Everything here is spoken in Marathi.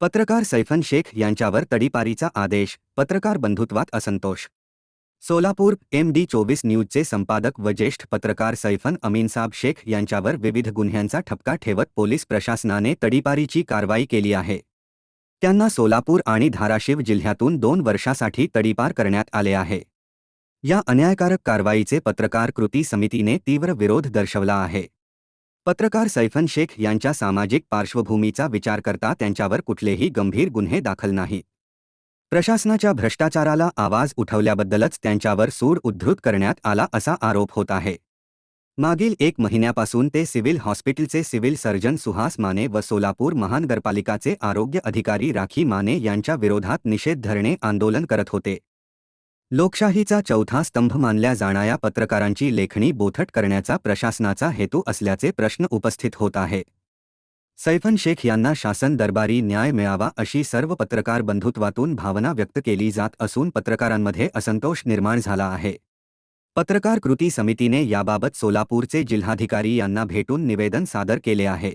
पत्रकार सैफन शेख यांच्यावर तडीपारीचा आदेश पत्रकार बंधुत्वात असंतोष. सोलापूर एम डी चोवीस न्यूजचे संपादक व ज्येष्ठ पत्रकार सैफन अमीनसाब शेख यांच्यावर विविध गुन्ह्यांचा ठपका ठेवत पोलीस प्रशासनाने तडीपारीची कारवाई केली आहे. त्यांना सोलापूर आणि धाराशिव जिल्ह्यातून दोन वर्षासाठी तडीपार करण्यात आले आहे. या अन्यायकारक कारवाईचे पत्रकार कृती समितीने तीव्र विरोध दर्शवला आहे. पत्रकार सैफन शेख यांच्या सामाजिक पार्श्वभूमीचा विचार करता त्यांच्यावर कुठलेही गंभीर गुन्हे दाखल नाहीत. प्रशासनाच्या भ्रष्टाचाराला आवाज उठवल्याबद्दलच त्यांच्यावर सूड उद्धृत करण्यात आला असा आरोप होत आहे. मागील एक महिन्यापासून ते सिव्हिल हॉस्पिटलचे सिव्हिल सर्जन सुहास माने व सोलापूर महानगरपालिकाचे आरोग्य अधिकारी राखी माने यांच्या विरोधात निषेध धरणे आंदोलन करत होते. लोकशाहीचा चौथा स्तंभ मानल्या जाणाऱ्या पत्रकारांची लेखणी बोथट करण्याचा प्रशासनाचा हेतू असल्याचे प्रश्न उपस्थित होत आहे. सैफन शेख यांना शासन दरबारी न्याय मिळावा अशी सर्व पत्रकार बंधुत्वातून भावना व्यक्त केली जात असून पत्रकारांमध्ये असंतोष निर्माण झाला आहे. पत्रकार कृती समितीने याबाबत सोलापूरचे जिल्हाधिकारी यांना भेटून निवेदन सादर केले आहे.